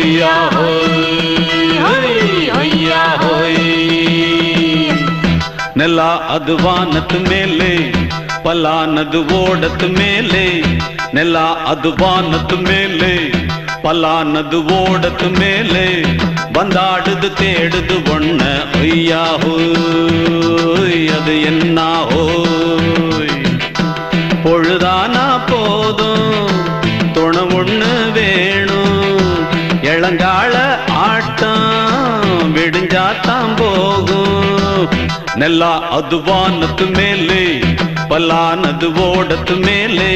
ஐயா ஹோய் ஐயா ஹோய் நிலா அது வானத்து மேலே பலானது ஓடத்து மேலே நிலா அது வானத்து மேலே பலானது ஓடத்து மேலே வந்தாடுது தேடுது ஒண்ண ஒய்யாஹோய் அது என்னாஹோய் பொழுதானா போதும் நெல்லா அது வானத்து மேலே பல்லானது ஓடத்து மேலே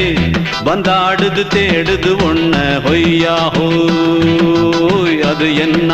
வந்தாடுது தேடுது ஒன்ன ஹொய்யாஹோ அது என்ன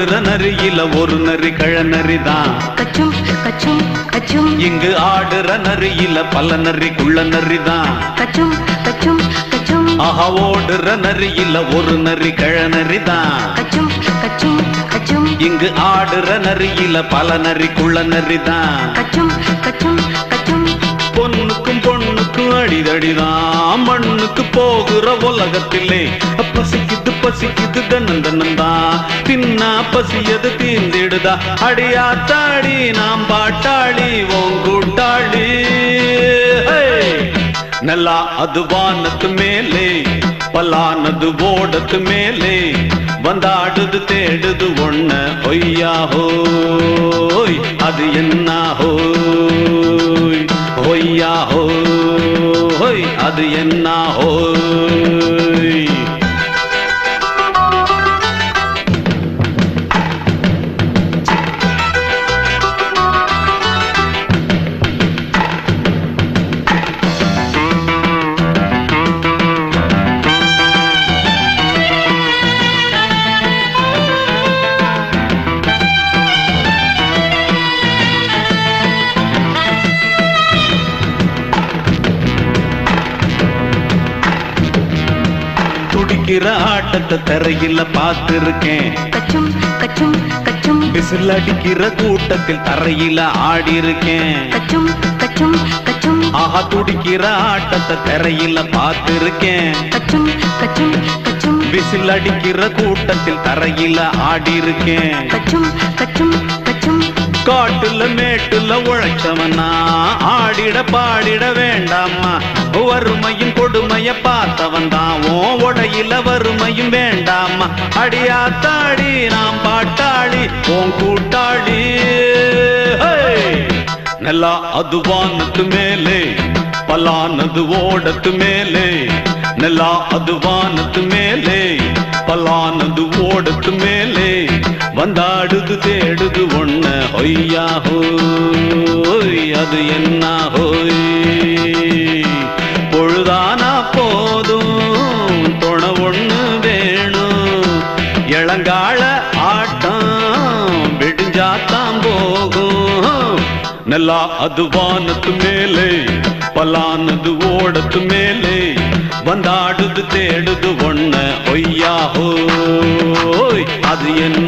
ஓடுற நரியில ஒரு நரி கழநரி தான் கச்சும் கச்சும் கச்சும். இங்கு ஆடுற நரியில பல நரி குள்ள நரி தான் கச்சும் கச்சும் கச்சும். ஆஹா ஓடுற நரியில ஒரு நரி கழநரி தான் கச்சும் கச்சும் கச்சும். இங்கு ஆடுற நரியில பல நரி குள்ள நரி தான் கச்சும் கச்சும் மண்ணுக்கு அடிதடிதான் மண்ணுக்கு போகிற உலகத்திலே பசிக்குது பசிக்குது தன்னன் தன்னந்தான் தின்னா பசியது தீந்திடுதா அடியாத்தாடி நாம் பாட்டாளி ஓங்கூட்டாளி நல்லா அது வானத்து மேலே பலானது ஓடத்து மேலே வந்தாடுது தேடுது ஒன்ன ஒய்யா அது என்னாஹோ? அது என்னாகோ ஹோய் துடிக்கிற ஆட்டத்தை தரையில பார்த்திருக்கேன். கச்சும் கச்சும் கச்சும். விசில் அடிக்கிற கூட்டத்தில் தரையில ஆடி இருக்கேன் கச்சும் கச்சும் கச்சும். ஆஹா துடிக்கிற ஆட்டத்தை தரையில பார்த்திருக்கேன். கச்சும் கச்சும் கச்சும். விசில் அடிக்கிற கூட்டத்தில் தரையில ஆடி இருக்கேன் கச்சும் கச்சும் கச்சும். காட்டுல மேட்டுல உழைச்சவனா ஆடிட பாடிட வேண்டாமா வறுமையும் கொடுமைய பார்த்தவன் தான் ஓ உடையில வறுமையும் வேண்டாமா அடியாத்தாடி நாம் பாட்டாளி ஓம் கூட்டாளி. நல்லா அது மேலே பலானது ஓடத்து மேலே. நல்லா அது மேலே பலானது ஓடத்து மேலே. வந்தாடுது தேடுது ஒண்ண ஒய்யா ஹோய் அது என்ன ஹோய்? நல்லா அது வானத்து மேலே பலானது ஓடத்து மேலே வந்தாடுது தேடுது ஒன்ன ஒய்யாஹோ அது என்ன